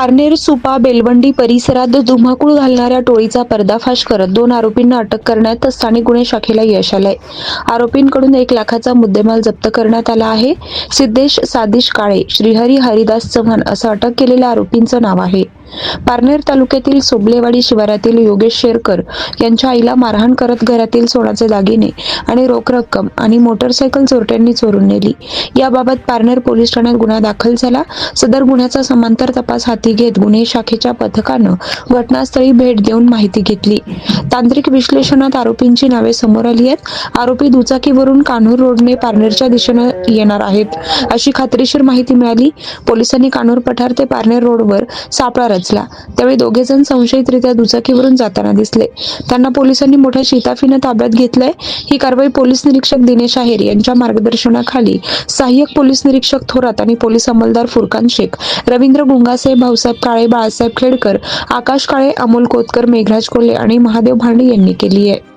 पारनेर सुपा बेलवंडी परिसरात धुमाकूळ घालणाऱ्या टोळीचा पर्दाफाश करत दोन आरोपींना अटक करण्यात स्थानिक गुन्हे शाखेला यश आलंय. आरोपींकडून एक लाखाचा मुद्देमाल जप्त करण्यात आला आहे. सिद्धेश सादिश काळे श्रीहरी हरिदास चव्हाण असं अटक केलेल्या आरोपींचं नाव आहे. पारनेर तालुक्यातील सोबलेवाडी शिवारातील योगेश शेरकर यांच्या आईला मारहाण करत घरातील सोन्याचे दागिने आणि रोख रक्कम आणि मोटरसायकल चोरट्यांनी चोरून नेली. याबाबत पारनेर पोलीस ठाण्यात गुन्हा दाखल झाला. सदर गुन्ह्याचा समांतर तपास हाती घेत गुन्हे शाखेच्या पथकानं घटनास्थळी भेट देऊन माहिती घेतली. तांत्रिक विश्लेषणात आरोपींची नावे समोर आली आहेत. आरोपी दुचाकीवरून कान्हूर रोडने पारनेरच्या दिशेनं येणार आहेत. अशी खात्रीशीर माहिती मिळाली. पोलिसांनी कान्हूर पठार ते पारनेर रोडवर सापळा रचला. त्यावेळी दोघे जण संशयितरित्या दुचाकीवरून जाताना दिसले. त्यांना पोलिसांनी मोठ्या शिताफीनं ताब्यात घेतलंय. ही कारवाई पोलीस निरीक्षक दिनेश आहेर यांच्या मार्गदर्शनाखाली सहाय्यक पोलीस निरीक्षक थोरात आणि पोलीस अंमलदार फुरकान शेख रवींद्र गुंगासाहेब भाऊसाहेब काळे बाळासाहेब खेडकर आकाश काळे अमोल कोतकर मेघराज कोल्हे आणि महादेव भांडे यांनी केली आहे.